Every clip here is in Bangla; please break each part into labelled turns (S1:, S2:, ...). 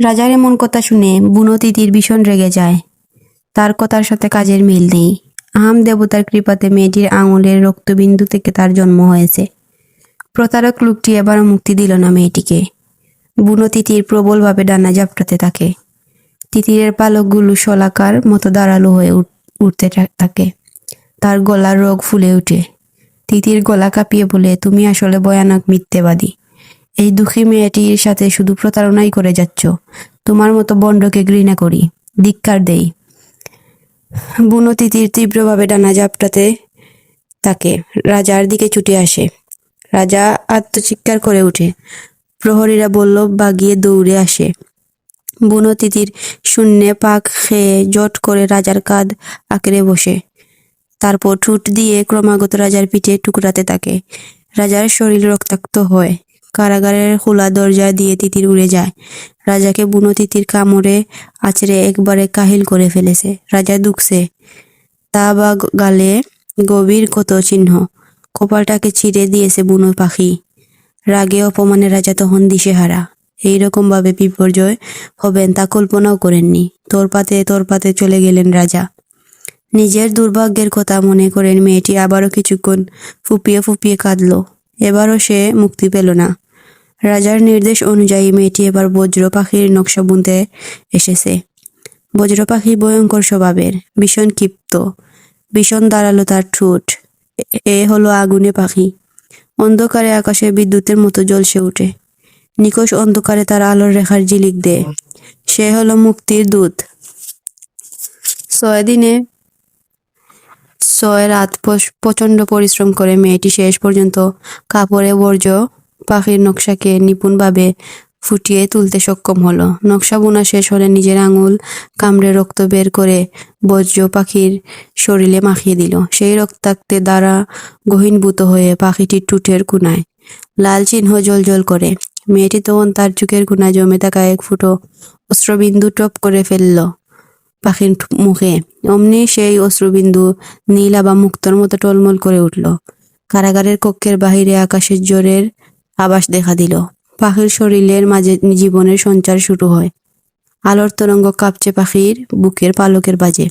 S1: রাজার এমন কথা শুনে বুনো তিতির ভীষণ রেগে যায়। তার কথার সাথে কাজের মিল নেই। আহাম দেবতার কৃপাতে মেয়েটির আঙুলের রক্তবিন্দু থেকে তার জন্ম হয়েছে। প্রতারক লোকটি এবারও মুক্তি দিল না মেয়েটিকে। বুনো তিতির প্রবলভাবে ডানা জাপটাতে থাকে। তিতিরের পালকগুলো শলাকার মতো দাঁড়াল হয়ে উঠ- উঠতে থাকে। তার গলার রোগ ফুলে ওঠে তিতির গলা কাঁপিয়ে বলে, তুমি আসলে ভয়ানক মিথ্যেবাদী। এই দুঃখী মেয়েটির সাথে শুধু প্রতারণাই করে যাচ্ছ। তোমার মতো বন্ডকে ঘৃণা করি। ধিক্কার দেই। বুনো তিতির তীব্রভাবে ডানা জাপটাতে তাকে। রাজার দিকে ছুটে আসে। রাজা আত্মচিৎকার করে ওঠে। প্রহরীরা বলল বাগিয়ে দৌড়ে আসে। বুনো তিতির শূন্যে পাক খেয়ে জট করে রাজার কাঁধ আঁকড়ে বসে। তারপর ঠুট দিয়ে ক্রমাগত রাজার পিঠে টুকরাতে থাকে। রাজার শরীর রক্তাক্ত হয়। কারাগারের খোলা দরজা দিয়ে তিতির উড়ে যায়। রাজাকে বুনো তিতির কামড়ে আছড়ে একবারে কাহিল করে ফেলেছে। রাজা দুঃখছে তা বা গালে গভীর ক্ষত চিহ্ন। কপালটাকে ছিঁড়ে দিয়েছে বুনো পাখি। রাগে অপমানে রাজা তখন দিশেহারা। এইরকম ভাবে বিপর্যয় হবেন তা কল্পনাও করেননি। তোরপাতে তোরপাতে চলে গেলেন রাজা। নিজের দুর্ভাগ্যের কথা মনে করেন মেয়েটি আবারও কিছুক্ষণ ফুপিয়ে ফুপিয়ে কাঁদল। এবারও সে মুক্তি পেল না। রাজার নির্দেশ অনুযায়ী মেয়েটি এবার বজ্র পাখির নকশা বুনতে এসেছে। বজ্র পাখি ভয়ঙ্কর স্বভাবের, ভীষণ ক্ষিপ্ত, ভীষণ দাঁড়াল তার ঠোঁট। এ- হলো আগুনে পাখি। অন্ধকারে আকাশে বিদ্যুতের মতো জ্বলসে ওঠে নিকষ অন্ধকারে তার আলোর রেখার ঝিলিক দেয়। সে হলো মুক্তির দূত। ছয় দিনে ছয় রাত প্রচণ্ড পরিশ্রম করে মেয়েটি শেষ পর্যন্ত কাপড়ে বর্জ্য পাখির নকশাকে নিপুণভাবে ফুটিয়ে তুলতে সক্ষম হলো। নকশা বোনা শেষ হলে নিজের আঙুল কামড়ে রক্ত বের করে বজ্র পাখির শরীরে মাখিয়ে দিল। সেই রক্তাক্তে দ্বারা গহীনভূত হয়ে পাখিটির টুটের কোনায় লাল চিহ্ন জল করে। মেয়েটি তখন তার চোখের কোনায় জমে থাকা এক ফুটো অস্ত্রবিন্দু টপ করে ফেলল পাখির মুখে। অমনি সেই অশ্রুবিন্দু নীলা বা মুক্তর মতো টলমল করে উঠল। কারাগারের কক্ষের বাহিরে আকাশের জোরের আবাস দেখা দিল। পাখির শরীরের মাঝে জীবনের সঞ্চার শুরু হয়। আলোর তরঙ্গ কাঁপছে পাখির বুকের পালকের বাজে।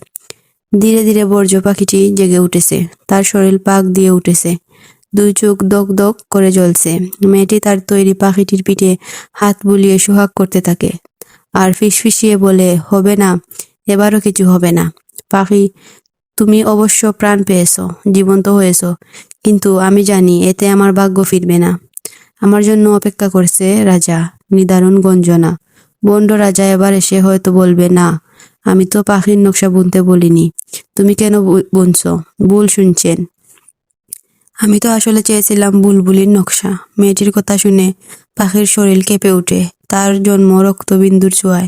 S1: ধীরে ধীরে বর্জ্য পাখিটি জেগে উঠেছে। তার শরীর পাক দিয়ে উঠেছে। দুই চোখ দক দক করে জ্বলছে। মেয়েটি তার তৈরি পাখিটির পিঠে হাত বুলিয়ে সোহাগ করতে থাকে। আর ফিসফিসিয়ে বলে, হবে না, এবারও কিছু হবে না। পাখি, তুমি অবশ্য প্রাণ পেয়েছ, জীবন্ত হয়েছো। কিন্তু আমি জানি, এতে আমার ভাগ্য ফিরবে না। আমার জন্য অপেক্ষা করছে রাজা, নিদারুণ গঞ্জনা। বন্ড রাজা এবার এসে হয়তো বলবে, না, আমি তো পাখির নকশা বুনতে বলিনি। তুমি কেন বুনছ? ভুল শুনছেন। আমি তো আসলে চেয়েছিলাম বুলবুলির নকশা। মেয়েটির কথা শুনে পাখির শরীর কেঁপে ওঠে। তার জন্ম রক্তবিন্দুর ছোঁয়ায়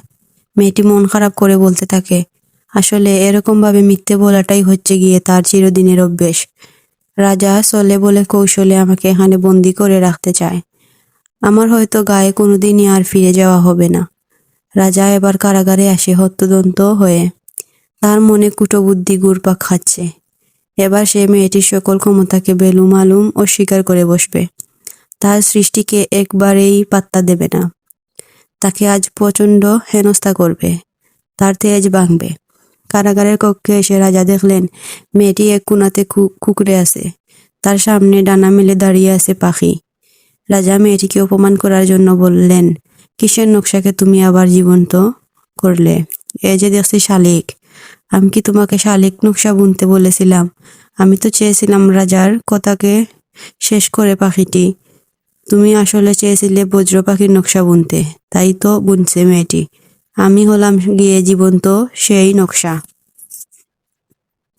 S1: মেয়েটি মন খারাপ করে বলতে থাকে, আসলে এরকম ভাবে মিথ্যে বলাটাই হচ্ছে গিয়ে তার চিরদিনের অভ্যেস। রাজা চলে বলে কৌশলে আমাকে এখানে বন্দি করে রাখতে চায়। আমার হয়তো গায়ে কোনোদিনই আর ফিরে যাওয়া হবে না। রাজা এবার কারাগারে আসে হত্যদন্ত হয়ে। তার মনে কুটবুদ্ধি গুরপাক খাচ্ছে। এবার সে মেয়েটির সকল ক্ষমতাকে বেলুম আলুম অস্বীকার করে বসবে। তার সৃষ্টিকে একবারেই পাত্তা দেবে না। তাকে আজ প্রচণ্ড হেনস্থা করবে। তার তেজ ভাঙবে। কারাগারের কক্ষে এসে রাজা দেখলেন, মেয়েটি এক কোনাতে কু- কুকড়ে আছে। তার সামনে ডানা মেলে দাঁড়িয়ে আছে পাখি। রাজা মেয়েটিকে অপমান করার জন্য বললেন, কিসের নকশাকে তুমি আবার জীবন্ত করলে? এ যে দেখছি শালিক। আমি কি তোমাকে শালিক নকশা বুনতে বলেছিলাম? আমি তো চেয়েছিলাম রাজার কথাকে শেষ করে পাখিটি। তুমি আসলে চেয়েছিলে বজ্র পাখির নকশা বুনতে। তাই তো বুনছে মেয়েটি। আমি হলাম গিয়ে জীবন্ত সেই নকশা।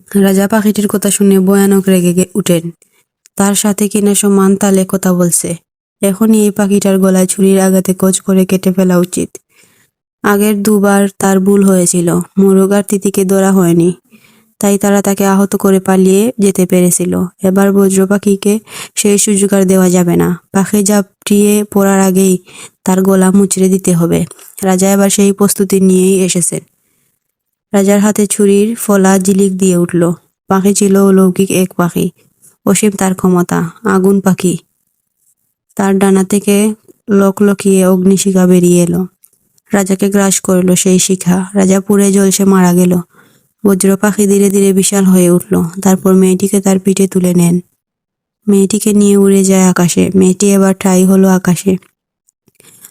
S1: রাজা পাখিটির কথা শুনে ভয়ানক রেগে উঠেন। তার সাথে কিনা সমান তালে কথা বলছে। এখনই এই পাখিটার গলায় ছুরির আঘাতে কোচ করে কেটে ফেলা উচিত। আগের দুবার তার ভুল হয়েছিল। মুরগার তিতিকে ধরা হয়নি। তাই তারা তাকে আহত করে পালিয়ে যেতে পেরেছিল। এবার বজ্র পাখিকে সেই সুযোগ আর দেওয়া যাবে না। পাখি ঝাপটিয়ে পড়ার আগেই তার গলা মুচড়ে দিতে হবে। রাজা এবার সেই প্রস্তুতি নিয়েই এসেছেন। রাজার হাতে ছুরির ফলা জিলিক দিয়ে উঠল। পাখি ছিল অলৌকিক এক পাখি। অসীম তার ক্ষমতা, আগুন পাখি। তার ডানা থেকে লকলকিয়ে অগ্নিশিখা বেরিয়ে এলো। রাজাকে গ্রাস করল সেই শিখা। রাজা পুড়ে জলসে মারা গেল। বজ্র পাখি ধীরে ধীরে বিশাল হয়ে উঠল। তারপর মেয়েটিকে তার পিঠে তুলে নেন। মেয়েটিকে নিয়ে উড়ে যায় আকাশে। মেয়েটি এবার ঠাই হলো আকাশে।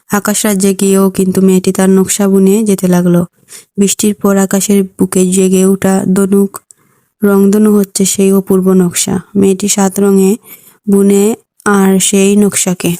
S1: আকাশ রাজ্যে গিয়েও কিন্তু মেয়েটি তার নকশা বুনে যেতে লাগল। বৃষ্টির পর আকাশের বুকে জেগে ওঠা দনুক, রংধনু হচ্ছে সেই অপূর্ব নকশা। মেয়েটি সাত রঙে বুনে আর সেই নকশাকে